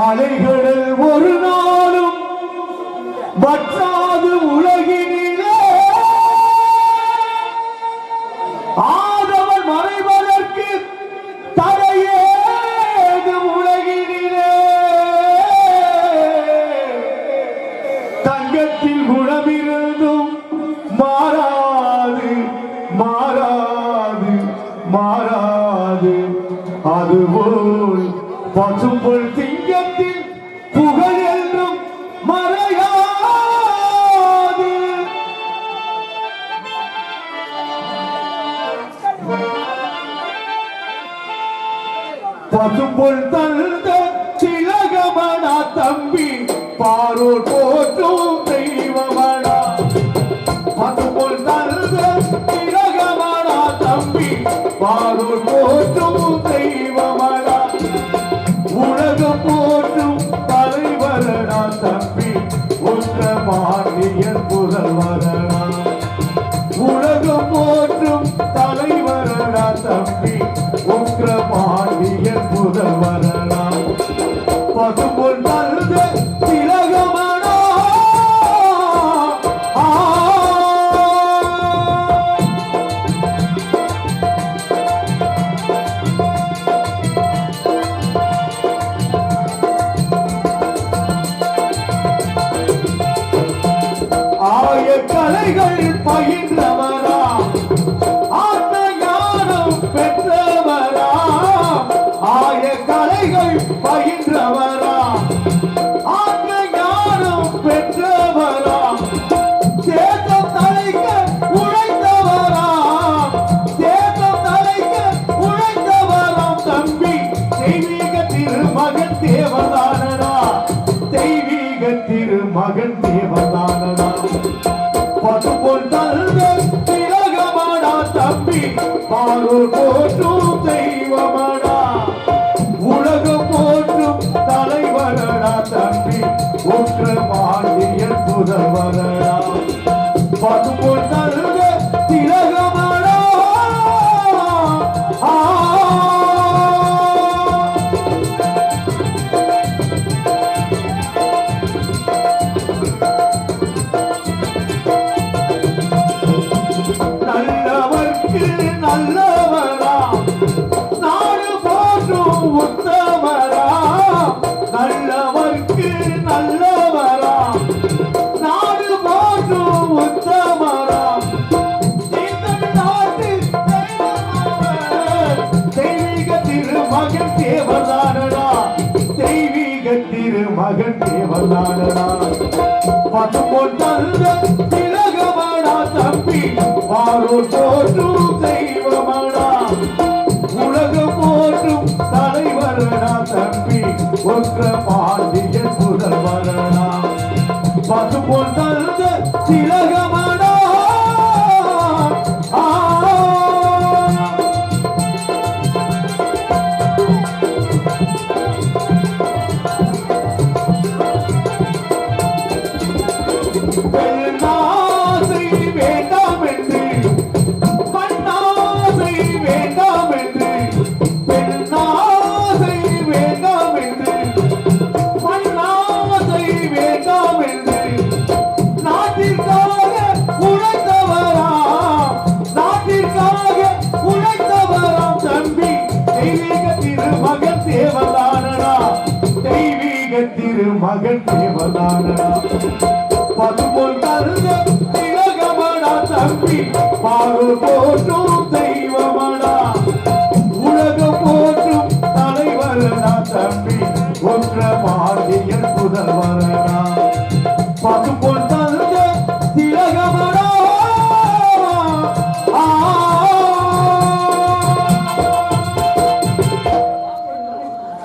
அலைகளில் ஒரு நாளும் வற்றாது உலகில் அதுபோல் பசும்பொல் திங்கத்தில் புகழ் என்றும் மறையாது. பசும்பொல் தந்த திலகமனா தம்பி பாரோர் போற்றும் தெய்வமனா. பசும்பொல் தந்த திலகமனா தம்பி பாரோர் போற்றும் தெய்வம் உலகம் போற்றும் தலைவரனா தம்பி உற்ற பாண்டியன் புதல்வரனா உலகம் போற்றும் தலைவரனா தம்பி உற்ற பாண்டியன் புதல்வரனா கலைகள் பயின்றவரா? ஆத்ம ஞானம் பெற்றவரா? ஆய கலைகள் பயின்றவரா? ஆத்ம ஞானம் பெற்றவரா? தேசம் தலைக்க உழைத்தவரா? தேசம் தலைக்க உழைத்தவராம் தம்பி தெய்வீக திருமகன் தேவதானடா? தெய்வீக திருமகன் தேவதானடா? பசுபொன் தந்த திலகமாடா நல்லவர்க்கு நல்ல மகன் தேவதானடா. தெய்வீக திருமகன் தேவதானடா. பணம் கொண்டல்ல திலகமாடா தம்பி. பாரோ தோற்றும் தெய்வமாடா. உலகம் போற்றும் தலைவரடா தம்பி. ஒன்ற மகள்